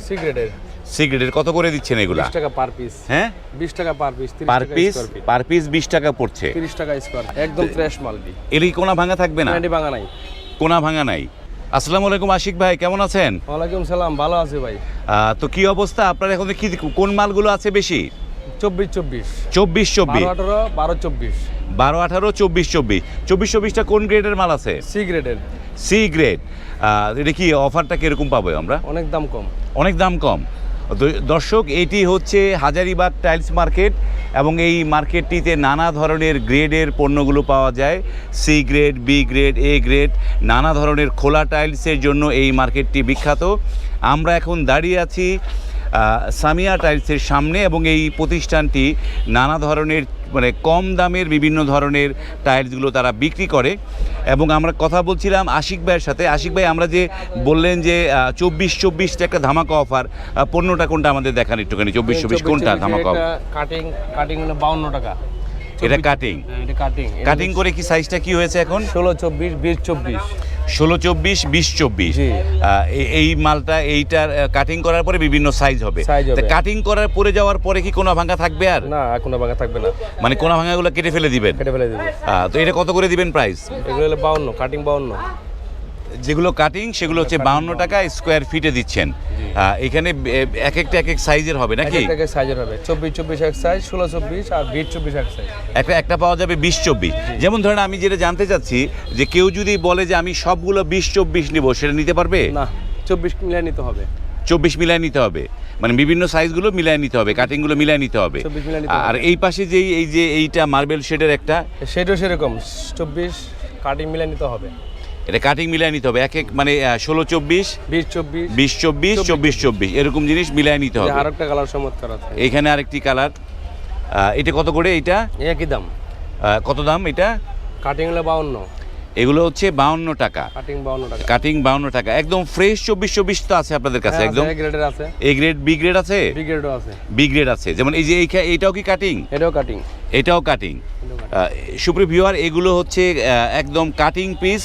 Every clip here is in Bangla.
সিগারেটের। সিগারেটের কত করে দিচ্ছেন এগুলা? বিশ টাকা পার পিস হ্যাঁ? বিশ টাকা per piece per piece per piece বিশ টাকা পড়ছে। তিরিশ টাকা স্কোয়ার একদম ফ্রেশ মালটি এলি কোনা ভাঙা থাকবে না? ক্যান্ডি ভাঙা নাই। কোনা ভাঙা নাই। আসসালামু আলাইকুম আশিক ভাই কেমন আছেন? ওয়ালাইকুম সালাম ভালো আছে ভাই। আহ, তো কি অবস্থা? আপনার এখন কি কোন মালগুলো আছে বেশি? চব্বিশ চব্বিশ চব্বিশ। চব্বিশ আঠারো বারো চব্বিশ। বারো আঠারো চব্বিশ চব্বিশ। চব্বিশ চব্বিশটা কোন গ্রেডের মাল আছে? সিগারেটের সি গ্রেড এটা কি অফারটা কীরকম পাবো আমরা? অনেক দাম কম। অনেক দাম কম। দর্শক এটি হচ্ছে হাজারিবাগ টাইলস মার্কেট এবং এই মার্কেটটিতে নানা ধরনের গ্রেডের পণ্যগুলো পাওয়া যায়। C grade B grade A grade নানা ধরনের খোলা টাইলসের জন্য এই মার্কেটটি বিখ্যাত। আমরা এখন দাঁড়িয়ে আছি সামিয়া টাইলসের সামনে এবং এই প্রতিষ্ঠানটি নানা ধরনের মানে কম দামের বিভিন্ন ধরনের টাইলসগুলো তারা বিক্রি করে। এবং আমরা কথা বলছিলাম আশিক ভাইয়ের সাথে। আশিক ভাই আমরা যে বললেন যে চব্বিশ চব্বিশটা একটা ধামাকা অফার পণ্যটা কোনটা আমাদের দেখান একটুখানি? চব্বিশ চব্বিশ কোনটা ধামাকা অফার কাটিং কাটিং বাউন্ন টাকা। এটা কাটিং হ্যাঁ, এটা কাটিং কাটিং করে কি সাইজটা কি হয়েছে এখন? ষোলো চব্বিশ বিশ চব্বিশ। ষোলো চব্বিশ বিশ চব্বিশ। এই মালটা এইটার কাটিং করার পরে বিভিন্ন সাইজ হবে। কাটিং করার পরে যাওয়ার পরে কি কোনো ভাঙা থাকবে আর? না কোনো ভাঙা থাকবে না। মানে কোনো ভাঙাগুলো কেটে ফেলে দিবেন? কেটে ফেলে দিবেন। তো এটা কত করে দিবেন প্রাইস এগুলো হলো বাউন্ন কাটিং বাউন্ন। যেগুলো কাটিং সেগুলো হচ্ছে বাউন্ন টাকা স্কোয়ার ফিটে দিচ্ছেন। এখানে এক একটা এক এক সাইজের হবে নাকি? এক থেকে সাইজের হবে। চব্বিশ চব্বিশ এক সাইজ ষোলো চব্বিশ আর বিশ চব্বিশ এক সাইজ একটা একটা পাওয়া যাবে বিশ চব্বিশ। যেমন ধরেন আমি যেটা জানতে চাচ্ছি যে কেউ যদি বলে যে আমি সবগুলো বিশ চব্বিশ নিব সেটা নিতে পারবে? না চব্বিশ মিলিয়ে নিতে হবে। চব্বিশ মিলায় নিতে হবে। মানে বিভিন্ন সাইজগুলো মিলায় নিতে হবে কাটিংগুলো মিলায় নিতে হবে। 24 মিলায় নিতে হবে। আর এই পাশে যেই এই যে এইটা মার্বেল শেডের একটা? সেটাও সেরকম। চব্বিশ কাটিং মিলিয়ে নিতে হবে। এটা কাটিং মিলায় নিতে হবে। এক এক মানে ষোলো চব্বিশ? বিশ চব্বিশ। বিশ চব্বিশ চব্বিশ চব্বিশ এরকম জিনিস মিলায় নিতে হবে। আর একটা কালার চমৎকার আছে। এইখানে আরেকটি কালার এটা কত করে এইটা? একই দাম। কত দাম এটা? কাটিং হলো বাউন্ন। এগুলো হচ্ছে বাউন্ন টাকা। কাটিং বাউন্ন টাকা। কাটিং বাউন্ন টাকা। একদম ফ্রেশ চব্বিশ চব্বিশ তো আছে আপনাদের কাছে একদম? গ্রেডের আছে। এ গ্রেড বি গ্রেড আছে? বি গ্রেডও আছে। বি গ্রেড আছে। যেমন এই যে এইটাও কি কাটিং এটাও কাটিং এটাও কাটিং সুপ্রিয় ভিউয়ার এগুলো হচ্ছে একদম কাটিং পিস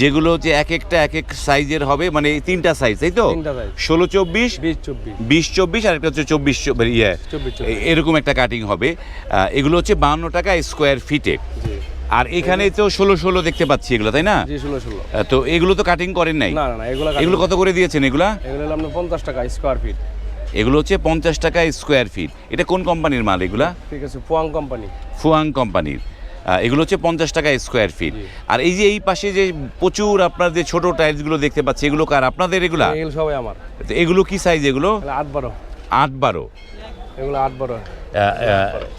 যেগুলো হচ্ছে এক একটা এক এক সাইজের হবে মানে তিনটা সাইজ তাই তো? ষোলো চব্বিশ? বিশ চব্বিশ। আর একটা হচ্ছে চব্বিশ চব্বিশ ইয়ে এরকম একটা কাটিং হবে। এগুলো হচ্ছে বাহান্ন টাকা স্কোয়ার ফিটে আর এখানে তো ষোলো ষোলো দেখতে পাচ্ছি এগুলো তাই না? তো এগুলো তো কাটিং করেন নাই? এগুলো কত করে দিয়েছেন এগুলা? এগুলো পঞ্চাশ টাকা স্কোয়ার ফিট এগুলো হচ্ছে পঞ্চাশ টাকা স্কোয়ার ফিট এটা কোন কোম্পানির মাল এগুলা? ঠিক আছে পোয়াং কোম্পানি ফুয়াং কোম্পানির এগুলো হচ্ছে পঞ্চাশ টাকা স্কোয়ার ফিট আর এই যে এই পাশে যে প্রচুর আপনার যে ছোট টাইলসগুলো দেখতে পাচ্ছি এগুলো কার? আপনাদের এগুলা? এগুলো সবাই আমার। এগুলো কি সাইজ এগুলো? আট বারো। আট বারো। এগুলো আট বারো।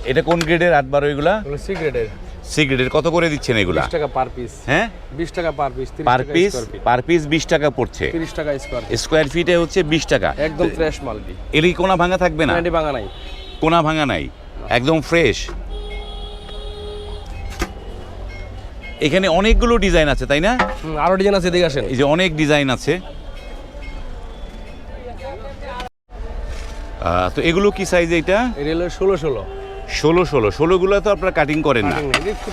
এটা কোন গ্রেডের আট বারো এগুলা? এগুলো সি গ্রেডের কত করে দিচ্ছেন এগুলা? বিশ টাকা পার পিস হ্যাঁ? বিশ টাকা per piece per piece per piece বিশ টাকা পড়ছে। তিরিশ টাকা স্কোয়ার স্কোয়ার ফিটে হচ্ছে বিশ টাকা। একদম ফ্রেশ এর কোনা ভাঙা থাকবে না? ভাঙা নাই। কোনা ভাঙা নাই। একদম ফ্রেশ এখানে অনেকগুলো ডিজাইন আছে তাই না? আরও ডিজাইন আছে এদিকে আসেন। এই যে অনেক ডিজাইন আছে। তো এগুলো কি সাইজ এইটা? এটা হলো ষোলো ষোলো। ষোলো ষোলো। ষোলোগুলো তো আপনারা কাটিং করেন না।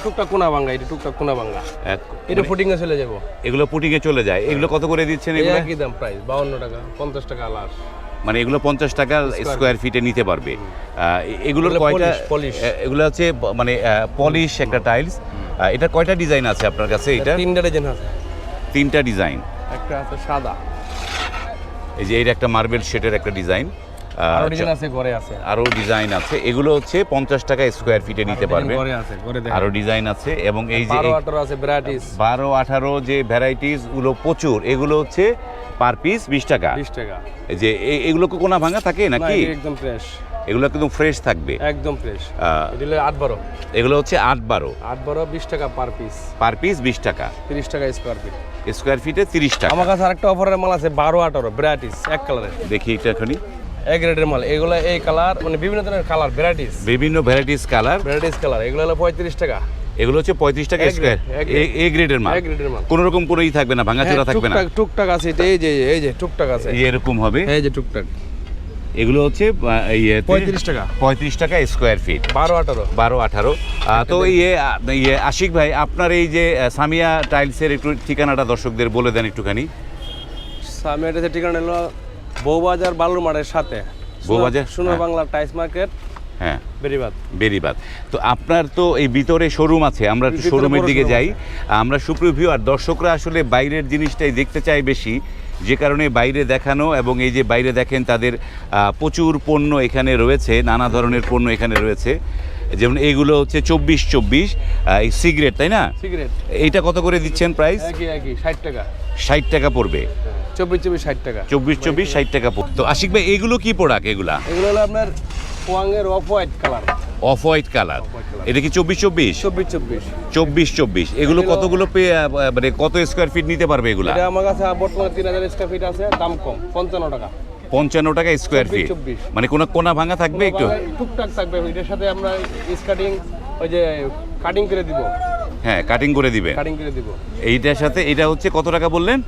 টুকটাক কোনা ভাঙা এটা টুকটাক কোনা ভাঙা। এটা মানে এ চলে যাব। এগুলো পুটিংয়ে চলে যায়। এগুলো কত করে দিচ্ছেন এগুলো? একই দাম প্রাইস বাউন্ন টাকা পঞ্চাশ টাকা আলার মানে এগুলো পঞ্চাশ টাকা স্কোয়ার ফিটে নিতে পারবে। এগুলো কয়টা polish। এগুলো হচ্ছে মানে পলিশ একটা টাইলস এটা কয়টা ডিজাইন আছে আপনার কাছে এটা তিনটা ডিজাইন আছে। তিনটা ডিজাইন একটা আছে সাদা। এই যে এটা একটা মার্বেল শেটের একটা ডিজাইন আরও ডিজাইন আছে আরও ডিজাইন আছে। এগুলো হচ্ছে পঞ্চাশ টাকা স্কোয়ার ফিটে নিতে পারবে। আরও ডিজাইন আছে এবং এই যে বারো আঠারো যে ভ্যারাইটিসগুলো প্রচুর এগুলো হচ্ছে পার পিস বিশ টাকা। বিশ টাকা। যে এগুলো কোনা ভাঙা থাকে নাকি? একদম ফ্রেশ এগুলো একদম ফ্রেশ থাকবে। একদম ফ্রেশ আহ, আট বারো। এগুলো হচ্ছে আট বারো। আট বারো বিশ টাকা পার পিস পার পিস বিশ টাকা। তিরিশ টাকা স্কোয়ার ফিট স্কোয়ার ফিটে তিরিশ টাকা। আমার কাছে আরেকটা অফারের মাল আছে বারো আঠারো ভ্যারাইটিস এক কালারের দেখি এটা এখনই। এক রেটের মাল। এগুলো এই কালার মানে বিভিন্ন ধরনের কালার ভ্যারাইটিস বিভিন্ন ভ্যারাইটিস কালার। Varieties colour. এগুলো হলো পঁয়ত্রিশ টাকা। এগুলো হচ্ছে পঁয়ত্রিশ টাকা স্কোয়ার এ গ্রেডের মাল। গ্রেডের কোনো রকম কোনোই থাকবে না ভাঙাচোরা হ্যাঁ, থাকবে না। টুকটাক আছে এটা। এই যে এই যে টুকটাক আছে। এরকম হবে। এই যে টুকটাক। এগুলো হচ্ছে ইয়েতে- 35 টাকা। পঁয়ত্রিশ টাকা স্কোয়ার ফিট বারো আঠারো। বারো আঠারো। তো ইয়ে ইয়ে আশিক ভাই আপনার এই যে সামিয়া টাইলসের একটু ঠিকানাটা দর্শকদের বলে দেন একটুখানি। সামনে ঠিকানা হলো বউবাজার বালুর মাঠের সাথে বউবাজার? সোনার হ্যাঁ। বাংলা টাইস মার্কেট হ্যাঁ। বেরিবাদ বেরিবাদ তো আপনার তো এই ভিতরে শোরুম আছে আমরা একটু শোরুমের দিকে যাই। আমরা সুপ্রিভিউ আর দর্শকরা আসলে বাইরের জিনিসটাই দেখতে চায় বেশি যে কারণে বাইরে দেখানো এবং এই যে বাইরে দেখেন তাদের প্রচুর পণ্য এখানে রয়েছে নানা ধরনের পণ্য এখানে রয়েছে। যেমন এইগুলো হচ্ছে চব্বিশ চব্বিশ এই সিগারেট তাই না? সিগারেট। এইটা কত করে দিচ্ছেন প্রাইস একই একই ষাট টাকা। ষাট টাকা পড়বে। চব্বিশ চব্বিশ ষাট টাকা। চব্বিশ চব্বিশ ষাট টাকা পড়বে তো আশিক ভাই এগুলো কি প্রোডাক্ট এগুলা? এগুলো হলো আপনার পোয়াংয়ের off white colour off white colour এটা কি চব্বিশ চব্বিশ? চব্বিশ চব্বিশ। চব্বিশ চব্বিশ। এগুলো এগুলো- কতগুলো মানে কত স্কোয়ার ফিট নিতে পারবে এগুলো? আমার কাছে বর্তমানে তিন হাজার স্কোয়ার ফিট আছে দাম কম পঞ্চান্ন টাকা। পঞ্চান্ন টাকা স্কোয়ার ফিট মানে কোনো কোনা ভাঙা থাকবে একটু? টুকটাক থাকবে এটার সাথে আমরা স্কাটিং ওই যে কাটিং করে দিব। হ্যাঁ কাটিং করে দিবে। কাটিং করে দিব। এইটার সাথে এটা হচ্ছে কত টাকা বললেন?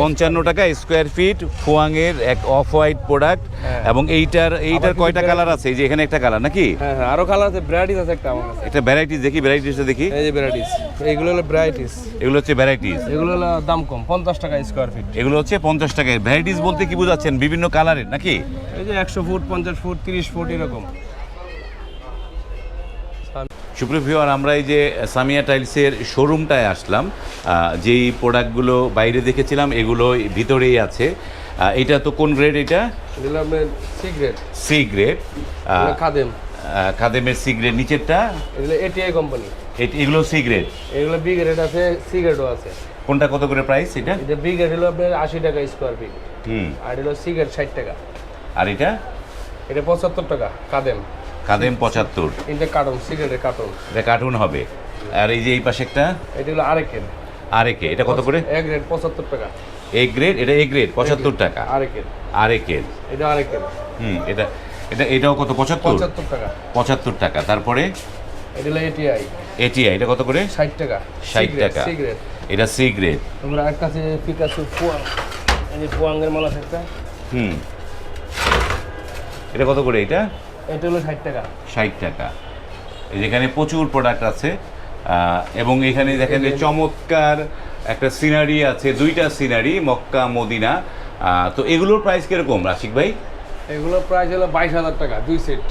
পঞ্চান্ন টাকা স্কোয়ার ফিট ফোয়াংয়ের এক অফ হোয়াইট প্রোডাক্ট। এবং এইটার এইটার কয়টা কালার আছে? এই যে এখানে একটা কালার নাকি? হ্যাঁ হ্যাঁ আরও কালার আছে ভ্যারাইটিস আছে একটা আমার কাছে। একটা ভ্যারাইটিস দেখি ভ্যারাইটিসটা দেখি। এই যে ভ্যারাইটিস এগুলো হলো ভ্যারাইটিস এগুলো হচ্ছে ভ্যারাইটিস এগুলো হলো দাম কম পঞ্চাশ টাকা স্কোয়ার ফিট এগুলো হচ্ছে পঞ্চাশ টাকায় ভ্যারাইটিস বলতে কি বোঝাচ্ছেন? বিভিন্ন কালারের নাকি? এই যে একশো ফুট পঞ্চাশ ফুট তিরিশ ফুট এরকম। সুপ্রিয় ভিউয়ার আমরা এই যে সামিয়া টাইলসের শোরুমটায় আসলাম। যেই প্রোডাক্টগুলো বাইরে দেখেছিলাম এগুলো ভিতরেই আছে। এটা তো কোন গ্রেড এটা? আপনার সিগারেট সি গ্রেড। খাদেম। খাদেমের সি গ্রেড। নিচেরটা? এটিআই কোম্পানি এগুলো সি গ্রেড। এগুলো বি গ্রেড আছে সিগারেটও আছে। কোনটা কত করে প্রাইস এটা? এটা বি গ্রেড হলো আপনার আশি টাকা স্কোয়ার ফিট হুম। আর হলো সিগারেট ষাট টাকা। আর এটা? এটা পঁচাত্তর টাকা কাদেম খাদেম পঁচাত্তর। তিনটে কার্টন সিগারেটের কার্টন এটা কার্টুন হবে। আর এই যে এই পাশে একটা? এটা হলো আরেকের আরেকে এটা কত করে? এক গ্রেড পঁচাত্তর টাকা। এ গ্রেড এটা এ গ্রেড পঁচাত্তর টাকা। আরেকের আরেকের এটা আরেকের হুম এটা এটা এটাও কত পঁচাত্তর? পঁচাত্তর টাকা। পঁচাত্তর টাকা। তারপরে? এটা হলো এটিআই এটিআই এটা কত করে? ষাট টাকা। ষাট টাকা। সিগারেট এটা সি গ্রেড তারপরে আরেকটা আছে পিকাসু পোয়াং এই পোয়াংয়ের মাল একটা। হুম। এটা কত করে এটা? এটা হলো ষাট টাকা। ষাট টাকা। যেখানে প্রচুর প্রোডাক্ট আছে এবং এখানে দেখেন যে চমৎকার একটা সিনারি আছে দুইটা সিনারি মক্কা মদিনা। তো এগুলোর প্রাইস কীরকম রাশিক ভাই? এগুলো প্রাইস হলো বাইশ হাজার টাকা দুই সেট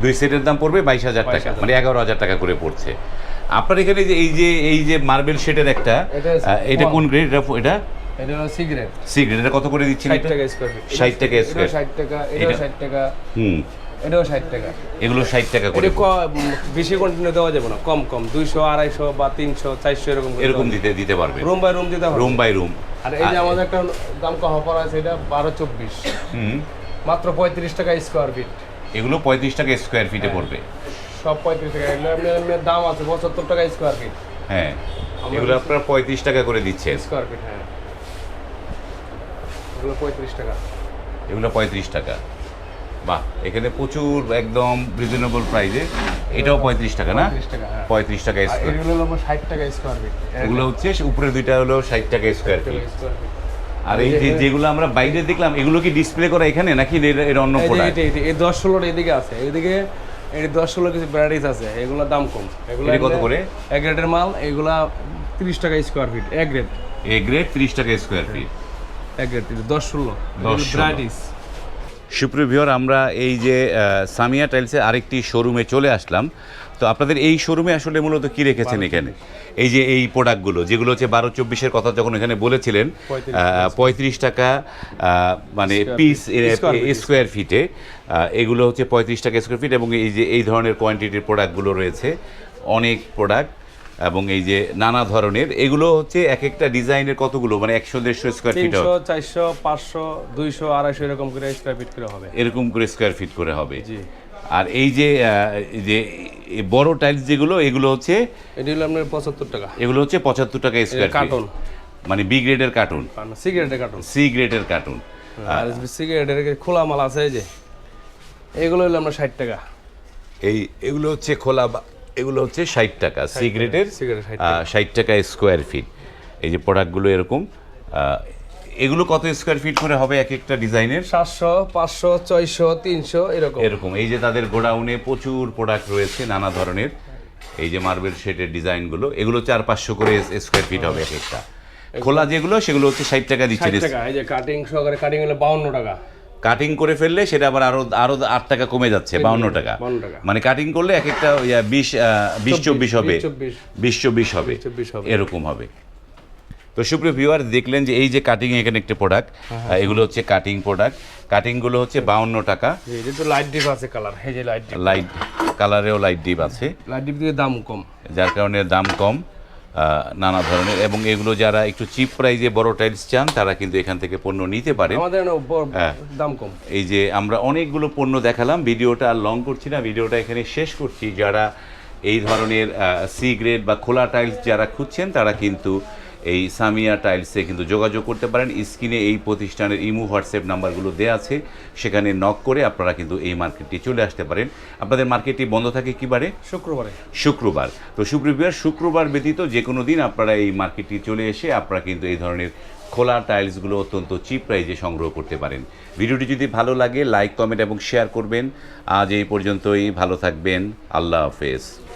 দুই সেটের দাম পড়বে বাইশ হাজার টাকা মানে এগারো হাজার টাকা করে পড়ছে। আপনার এখানে যে এই যে এই যে মার্বেল শেডের একটা এটা কোন গ্রেড এটা এটা? এটা হলো সিগারেট সি এটা কত করে দিচ্ছেন ষাট এটা? টাকা স্কোয়ার ফিট 60 টাকা square। ষাট টাকা এটা- ষাট টাকা। হুম। এটাও ষাট টাকা। এগুলো ষাট টাকা করে। বেশি কন্টিনিউ দেওয়া যাবে না কম কম। দুইশো আড়াইশো বা তিনশো চারশো এরকম এরকম দিতে দিতে পারবে। রুম বাই রুম দিতে হবে। রুম বাই রুম আর এই যে আমাদের একটা দাম কম অফার আছে এটা বারো চব্বিশ। হুম। মাত্র পঁয়ত্রিশ টাকা স্কোয়ার ফিট এগুলো পঁয়ত্রিশ টাকা স্কোয়ার ফিটে। পড়বে। সব পঁয়ত্রিশ টাকা। দাম আছে পঁচাত্তর টাকা স্কোয়ার ফিট হ্যাঁ। এগুলো আপনার পঁয়ত্রিশ টাকা করে দিচ্ছেন স্কোয়ার ফিট হ্যাঁ। এগুলো পঁয়ত্রিশ টাকা। এগুলো পঁয়ত্রিশ টাকা। বাহ এখানে প্রচুর একদম রিজনেবল প্রাইসে এটাও পঁয়ত্রিশ টাকা না? 35 টাকা, হ্যাঁ। পঁয়ত্রিশ টাকা স্কোয়ার এগুলো হলো ষাট টাকা স্কোয়ার ফিট এগুলো হচ্ছে উপরে দুইটা হলো ষাট টাকা স্কোয়ার ফিট আর এই যে যেগুলো আমরা বাইরে দেখলাম এগুলো কি ডিসপ্লে করা এখানে নাকি এর- এর অন্য প্রোডাক্ট এই দশ ষোলোটা এদিকে আছে। এদিকে এই দশ ষোলো কিছু ভ্যারাইটিস আছে। এগুলোর দাম কম। এগুলো কত করে? এক গ্রেডের মাল এগুলা তিরিশ টাকা স্কোয়ার ফিট এক গ্রেড এ গ্রেড ত্রিশ টাকা স্কোয়ার ফিট এক গ্রেড দশ ষোলো। দশ ষোলো। ভ্যারাইটিস সুপ্রিয় ভিওর আমরা এই যে সামিয়া টাইলসের আরেকটি শোরুমে চলে আসলাম। তো আপনাদের এই শোরুমে আসলে মূলত কি রেখেছেন এখানে? এই যে এই প্রোডাক্টগুলো যেগুলো হচ্ছে বারো চব্বিশের কথা যখন এখানে বলেছিলেন পঁয়ত্রিশ টাকা মানে পিস. স্কোয়ার ফিটে এগুলো হচ্ছে পঁয়ত্রিশ টাকা স্কোয়ার ফিট এবং এই যে এই ধরনের কোয়ান্টিটির প্রোডাক্টগুলো রয়েছে। অনেক প্রোডাক্ট এবং এই যে নানা ধরনের এগুলো হচ্ছে এক একটা ডিজাইনের কতগুলো? মানে একশো দেড়শো স্কোয়ার ফিট চারশো পাঁচশো দুইশো আড়াইশো এরকম করে স্কোয়ার ফিট করে হবে। এরকম করে স্কোয়ার ফিট করে হবে। আর এই যে যে বড় টাইলস যেগুলো এগুলো হচ্ছে এটি হলো আপনার পঁচাত্তর টাকা। এগুলো হচ্ছে পঁচাত্তর টাকা স্কোয়ার ফিট কার্টন মানে বি গ্রেডের কার্টুন সিগারেটের কার্টুন সি গ্রেডের কার্টুন আর সিগারেটের খোলা মাল আছে এই যে। এগুলো হলো আমরা ষাট টাকা। এই এগুলো হচ্ছে খোলা এগুলো হচ্ছে ষাট টাকা সিগারেটের সিগারেট ষাট ষাট টাকা স্কোয়ার ফিট এই যে প্রোডাক্টগুলো এরকম এগুলো কত স্কোয়ার ফিট করে হবে এক একটা ডিজাইনের সাতশো পাঁচশো ছয়শো তিনশো এরকম। এরকম। এই যে তাদের গোডাউনে প্রচুর প্রোডাক্ট রয়েছে নানা ধরনের। এই যে মার্বেল শেডের ডিজাইনগুলো এগুলো চার পাঁচশো করে স্কোয়ার ফিট হবে এক একটা। খোলা যেগুলো সেগুলো হচ্ছে ষাট টাকা দিচ্ছে। টাকা এই যে কাটিং সহকারে কাটিং হলে বাউন্ন টাকা। কাটিং করে ফেললে সেটা আবার আরও আরও আট টাকা কমে যাচ্ছে বাউন্ন টাকা। মানে কাটিং করলে এক একটা ইয়া, বিশ বিশ চব্বিশ হবে। বিশ চব্বিশ। হবে। এরকম হবে। তো সুপ্রিয় ভিউয়ার দেখলেন যে এই যে কাটিং এখানে একটা প্রোডাক্ট হ্যাঁ, এগুলো হচ্ছে কাটিং প্রোডাক্ট কাটিংগুলো হচ্ছে বাউন্ন টাকা। লাইট ডিপ আছে কালার এই যে লাইট লাইট কালারেও লাইট ডিপ আছে। লাইট ডিপ দিয়ে দাম কম। যার কারণে দাম কম। নানা ধরনের এবং এগুলো যারা একটু চিপ প্রাইজে বড় টাইলস চান তারা কিন্তু এখান থেকে পণ্য নিতে পারে হ্যাঁ। দাম কম। এই যে আমরা অনেকগুলো পণ্য দেখালাম ভিডিওটা আর লং করছি না ভিডিওটা এখানে শেষ করছি। যারা এই ধরনের সি গ্রেড বা খোলা টাইলস যারা খুঁজছেন তারা কিন্তু এই সামিয়া টাইলসে কিন্তু যোগাযোগ করতে পারেন। স্ক্রিনে এই প্রতিষ্ঠানের ইমো হোয়াটসঅ্যাপ নাম্বারগুলো দেওয়া আছে। সেখানে নক করে আপনারা কিন্তু এই মার্কেটটি চলে আসতে পারেন। আপনাদের মার্কেটটি বন্ধ থাকে কি বারে? শুক্রবারে। শুক্রবার। তো শুক্রবার শুক্রবার ব্যতীত যে কোনো দিন আপনারা এই মার্কেটটি চলে এসে আপনারা কিন্তু এই ধরনের খোলা টাইলসগুলো অত্যন্ত চিপ প্রাইজে সংগ্রহ করতে পারেন। ভিডিওটি যদি ভালো লাগে লাইক কমেন্ট এবং শেয়ার করবেন। আজ এই পর্যন্তই। ভালো থাকবেন। আল্লাহ হাফেজ।